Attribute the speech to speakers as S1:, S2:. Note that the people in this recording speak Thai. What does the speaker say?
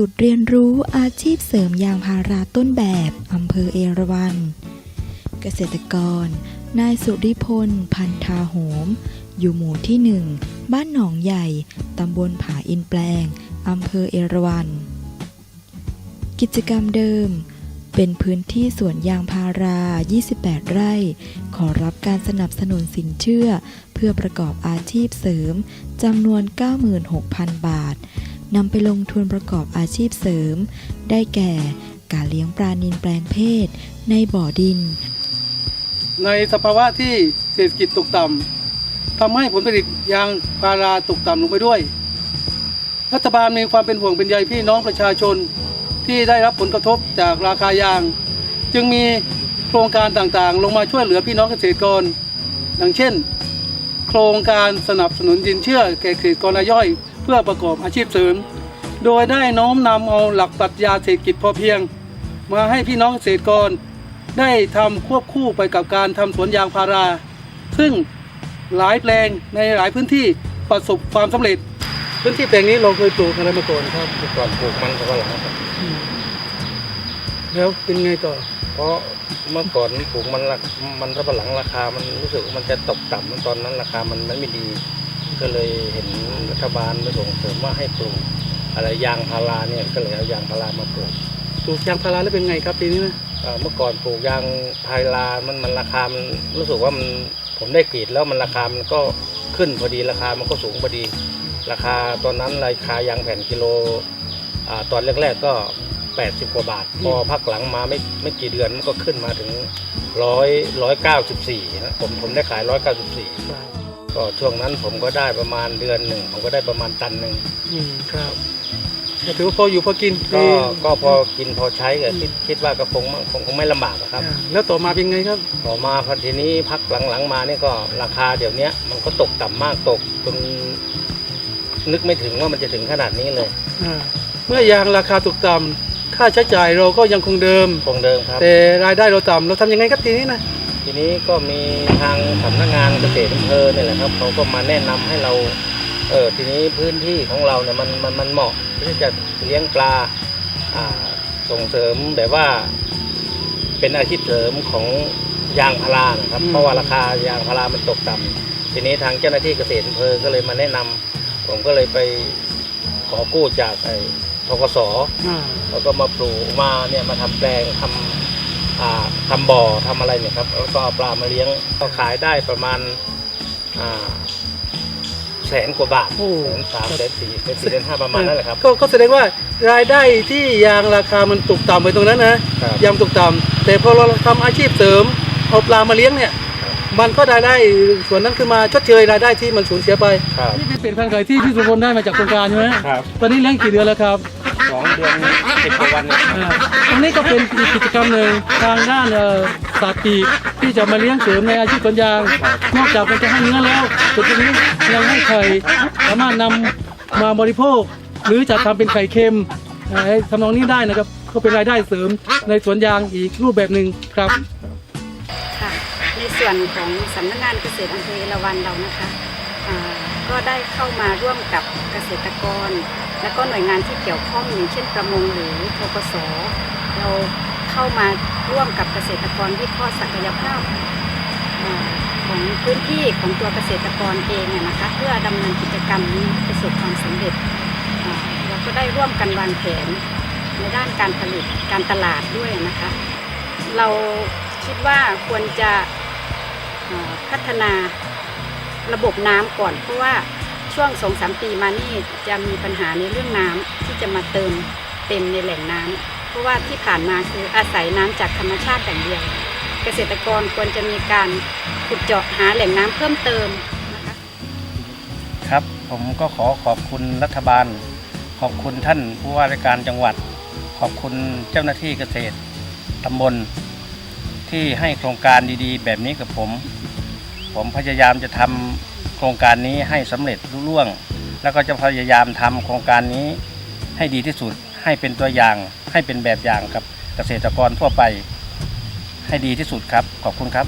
S1: จุดเรียนรู้อาชีพเสริมยางพาราต้นแบบอำเภอเอราวัณ เกษตรกร นายสุริพล พันธาโหม อยู่หมู่ที่หนึ่ง บ้านหนองใหญ่ ตำบลผาอินแปลง อำเภอเอราวัณ กิจกรรมเดิม เป็นพื้นที่สวนยางพารา 28 ไร่ ขอรับการสนับสนุนสินเชื่อ เพื่อประกอบอาชีพเสริมจำนวน 96,000 บาท นำไปลงทุนประกอบอาชีพเสริม ได้แก่ การเลี้ยงปลานิลแปลงเพศ ในบ่อดิน
S2: ในสภาวะที่เศรษฐกิจตกต่ำทำให้ผลผลิตยางพาราตกต่ำลงไปด้วย รัฐบาลมีความเป็นห่วงเป็นใยพี่น้องประชาชนที่ได้รับผลกระทบจากราคายาง จึงมีโครงการต่างๆ ลงมาช่วยเหลือพี่น้องเกษตรกร ดังเช่น โครงการสนับสนุนสินเชื่อแก่เกษตรกรรายย่อย พื่อประกอบอาชีพเสริม โดยได้น้อมนำเอาหลักปรัชญาเศรษฐกิจพอเพียง มาให้พี่น้องเกษตรกร ได้ทำควบคู่ไปกับการทำสวนยางพารา ซึ่งหลายแปลงในหลายพื้นที่ประสบความสำเร็จ พื้นที่แปลงนี้เราเคยปลูกอะไรมาก่อนครับ
S3: เมื่อก่อนปลูกมันสำปะหลังครับ
S2: แล้วเป็นไงต่อ
S3: เพราะเมื่อก่อนปลูกมันรามันสำปะหลังราคา มันรู้สึกว่ามันจะตกต่ำตอนนั้นราคามันไม่ดี ก็เลยเห็นรัฐบาลมาส่งเสริมว่าให้ปลูกอะไรยางพาราเนี่ยก็เลยเอายางพารามาปลูก
S2: ปลูกยางพาราแล้วเป็นไงครับปีนี้นะ
S3: เอ่อเมื่อก่อนปลูกยางพารามันมันราคามันรู้สึกว่ามันผมได้กรีดแล้วมันราคามันก็ขึ้นพอดีราคามันก็สูงพอดี ราคาตอนนั้นราคายางแผ่นกิโลอ่าตอนแรกๆก็ 80 กว่าบาท พอพักหลังมาไม่ไม่กี่เดือนมันก็ขึ้นมาถึงร้อยร้อยเก้าสิบสี่นะผมผมได้ขายร้อยเก้าสิบสี่ก็ช่วงนั้นผมก็ได้ประมาณเดือนหนึ่งผมก็ได้ประมาณตันหนึ่ง
S2: อืมครับก็ถือว่าพออยู่พอกิน
S3: ก็
S2: ดี
S3: ก็พอกินพอใช้ก็คิดคิดว่าก็คงคงคงไม่ลำบากอะครับ
S2: อ่าแล้วต่อมาเป็นไงครับ
S3: ต่อมาพอทีนี้พักหลังๆมานี่ก็ราคาเดี๋ยวเนี้ยมันก็ตกต่ำมากตกจนนึกไม่ถึงว่ามันจะถึงขนาดนี้เลย
S2: อ่าเมื่อยางราคาตกต่ำค่าใช้จ่ายเราก็ยังคงเดิม
S3: คงเดิมครับ
S2: แต่รายได้เราต่ำเราทำยังไงครับทีนี้นะ
S3: ทีนี้ก็มีทางสำนักงานเกษตรอำเภอเนี่ยแหละครับเขาก็มาแนะนำให้เราเออทีนี้พื้นที่ของเราเนี่ยมันมันมันเหมาะที่จะเลี้ยงปลาอ่าส่งเสริมแบบว่า เป็นอาชีพเสริมของยางพารานะครับ เพราะว่าราคายางพารามันตกต่ำทีนี้ทางเจ้าหน้าที่เกษตรอำเภอก็เลยมาแนะนำผมก็เลยไปขอกู้จากไอ้ทกส
S2: อ่า
S3: แล้วก็มาปลูกมาเนี่ยมาทำแปลงทำอ่า ทำบ่อทำอะไรเนี่ยครับแล้วก็เอาปลามาเลี้ยงก็ขายได้ประมาณอ่าแสนกว่าบาท
S2: โอ้
S3: แสนสามแสนสี่แสนสี่แสนห้าประมาณนั่นแหละครับ
S2: ก็ก็แสดงว่ารายได้ที่ยางราคามันตกต่ำไปตรงนั้นนะครับยางตกต่ำแต่พอเราทำอาชีพเสริมเอาปลามาเลี้ยงเนี่ยมันก็ได้ได้ส่วนนั้นขึ้นมาชดเชยรายได้ที่มันสูญเสียไป
S3: ครับ
S2: นี่เป็นพันธุ์ไก่ที่พี่สุพลได้มาจากโครงการใช่ไหม
S3: ครับ
S2: ตอนนี้เลี้ยงกี่เดือนแล้วครับ
S3: สองเดือนสิบกว่าวันเนี่ย
S2: อ่าตรงนี้ก็เป็นอีกกิจกรรมหนึ่งทางด้านเอ่อสัตว์ปีกที่จะมาเลี้ยงเสริมในอาชีพสวนยาง นอกจากมันจะให้เนื้อแล้วตัวนี้ยังให้ไข่สามารถนำมาบริโภค หรือจะทำเป็นไข่เค็มเอ่อทำนองนี้ได้นะครับก็เป็นรายได้เสริมในสวนยางอีกรูปแบบหนึ่งครับ
S4: ค่ะในส่วนของสำนักงานเกษตรอำเภอเอราวัณเรานะคะอ่า ก็ได้เข้ามาร่วมกับเกษตรกร และก็หน่วยงานที่เกี่ยวข้องอย่างเช่นประมงหรือทกสเราเข้ามาร่วมกับเกษตรกรวิเคราะห์ศักยภาพของพื้นที่ของตัวเกษตรกรเองนะคะเพื่อดำเนินกิจกรรมนี้ประสบความสำเร็จเราก็ได้ร่วมกันวางแผนในด้านการผลิตการตลาดด้วยนะคะ เราคิดว่าควรจะพัฒนา ระบบน้ำก่อน เพราะว่าช่วงสองสามปีมานี่จะมีปัญหาในเรื่องน้ำที่จะมาเติมเต็มในแหล่งน้ำเพราะว่าที่ผ่านมาคืออาศัยน้ำจากธรรมชาติอย่างเดียว เกษตรกรควรจะมีการขุดเจาะหาแหล่งน้ำเพิ่มเติมนะคะ
S3: ครับผมก็ขอขอบคุณรัฐบาล ขอบคุณท่านผู้ว่าราชการจังหวัด ขอบคุณเจ้าหน้าที่เกษตรตำบลที่ให้โครงการดีๆ แบบนี้กับผม ผมพยายามจะทำโครงการนี้ให้สำเร็จรุ่ล่วง แล้วก็จะพยายามทำโครงการนี้ให้ดีที่สุด ให้เป็นตัวอย่าง ให้เป็นแบบอย่างกับเกษตรกรทั่วไป ให้ดีที่สุดครับ ขอบคุณครับ